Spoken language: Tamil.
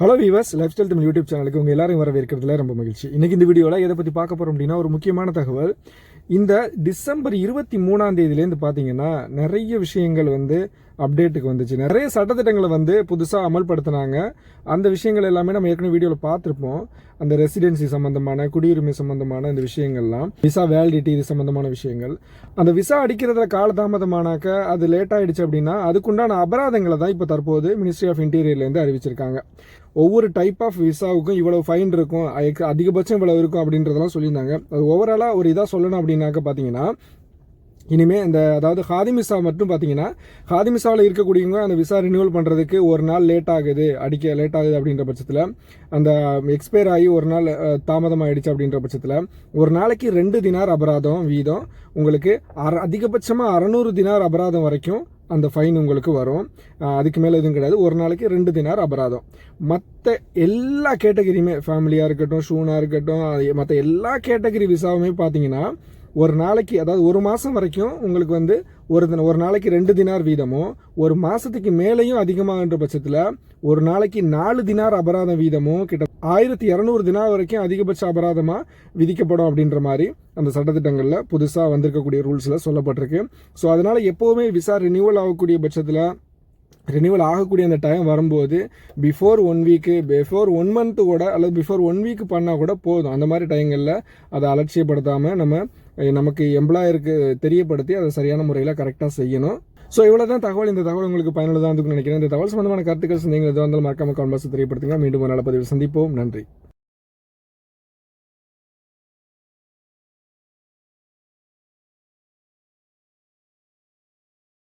Hello viewers life style Tamil YouTube சேனலுக்கு உங்கள் எல்லாரும் வரவேற்கிறதுல ரொம்ப மகிழ்ச்சி. இன்னைக்கு இந்த வீடியோவில் எதை பற்றி பார்க்க போகிறோம் அப்படின்னா ஒரு முக்கியமான தகவல். இந்த டிசம்பர் இருபத்தி மூணாம் தேதியிலேருந்து பார்த்தீங்கன்னா நிறைய விஷயங்கள் வந்து அப்டேட்டுக்கு வந்துச்சு. நிறைய சட்டத்திட்டங்களை வந்து புதுசாக அமல்படுத்தினாங்க. அந்த விஷயங்கள் எல்லாமே நம்ம ஏற்கனவே வீடியோவில் பார்த்துருப்போம். அந்த ரெசிடென்சி சம்மந்தமான குடியுரிமை சம்மந்தமான இந்த விஷயங்கள்லாம் விசா வேலிடிட்டி இது சம்மந்தமான விஷயங்கள். அந்த விசா அடிக்கிறதுல காலதாமதமானாக்க அது லேட் ஆகிடுச்சு அப்படின்னா அதுக்குண்டான அபராதங்களை தான் இப்போ தற்போது மினிஸ்ட்ரி ஆஃப் இன்டீரியர்லேருந்து அறிவிச்சிருக்காங்க. ஒவ்வொரு டைப் ஆஃப் விசாவுக்கும் இவ்வளவு ஃபைன் இருக்கும் அதிகபட்சம் இவ்வளவு இருக்கும் அப்படின்றதெல்லாம் சொல்லியிருந்தாங்க. அது ஓவராலாக ஒரு இதாக சொல்லணும் அப்படின்னாக்க பார்த்தீங்கன்னா இனிமே இந்த அதாவது ஹாதிமிசா மட்டும் பார்த்தீங்கன்னா ஹாதிமிசாவில் இருக்கக்கூடியவங்க அந்த விசா ரினியூவல் பண்ணுறதுக்கு ஒரு நாள் லேட் ஆகுது அடிக்க லேட் ஆகுது அப்படின்ற பட்சத்தில் அந்த எக்ஸ்பயர் ஆகி ஒரு நாள் தாமதம் ஆகிடுச்சு அப்படின்ற பட்சத்தில் ஒரு நாளைக்கு ரெண்டு தினார் அபராதம் வீதம் உங்களுக்கு அற அதிகபட்சமாக அறநூறு தினார் அபராதம் வரைக்கும் அந்த ஃபைன் உங்களுக்கு வரும். அதுக்கு மேலே எதுவும் கிடையாது. ஒரு நாளைக்கு ரெண்டு தினார் அபராதம். மற்ற எல்லா கேட்டகரியுமே ஃபேமிலியாக இருக்கட்டும் ஷூனாக இருக்கட்டும் மற்ற எல்லா கேட்டகரி விசாவுமே பார்த்தீங்கன்னா ஒரு நாளைக்கு அதாவது ஒரு மாதம் வரைக்கும் உங்களுக்கு வந்து ஒரு தின ஒரு நாளைக்கு ரெண்டு தினார் வீதமும் ஒரு மாதத்துக்கு மேலேயும் அதிகமாகின்ற பட்சத்தில் ஒரு நாளைக்கு நாலு தினார் அபராதம் வீதமும் கிட்ட ஆயிரத்தி இரநூறு தினார் வரைக்கும் அதிகபட்ச அபராதமாக விதிக்கப்படும் அப்படின்ற மாதிரி அந்த சட்டத்திட்டங்களில் புதுசாக வந்திருக்கக்கூடிய ரூல்ஸில் சொல்லப்பட்டிருக்கு. ஸோ அதனால் எப்போவுமே விசா ரினியூவல் ஆகக்கூடிய பட்சத்தில் ரினியூவல் ஆகக்கூடிய அந்த டைம் வரும்போது before one week before one month கூட அல்லது பிஃபோர் ஒன் வீக் பண்ணால் கூட போதும். அந்த மாதிரி டைங்களில் அதை அலட்சியப்படுத்தாமல் நம்ம நமக்கு எம்ப்ளாயருக்கு தெரியப்படுத்தி அதை சரியான முறையில் கரெக்டாக செய்யணும். ஸோ இவ்வளோ தான் தகவல். இந்த தகவல் உங்களுக்கு பயனுள்ளதாக இருக்கும்னு நினைக்கிறேன். இந்த தகவல் சம்பந்தமான கருத்துக்கள் நீங்கள் எதுவாக இருந்தாலும் மறக்காம கமெண்ட் தெரியப்படுத்துங்க. மீண்டும் ஒரு நல்ல பதிவில் சந்திப்போம். நன்றி.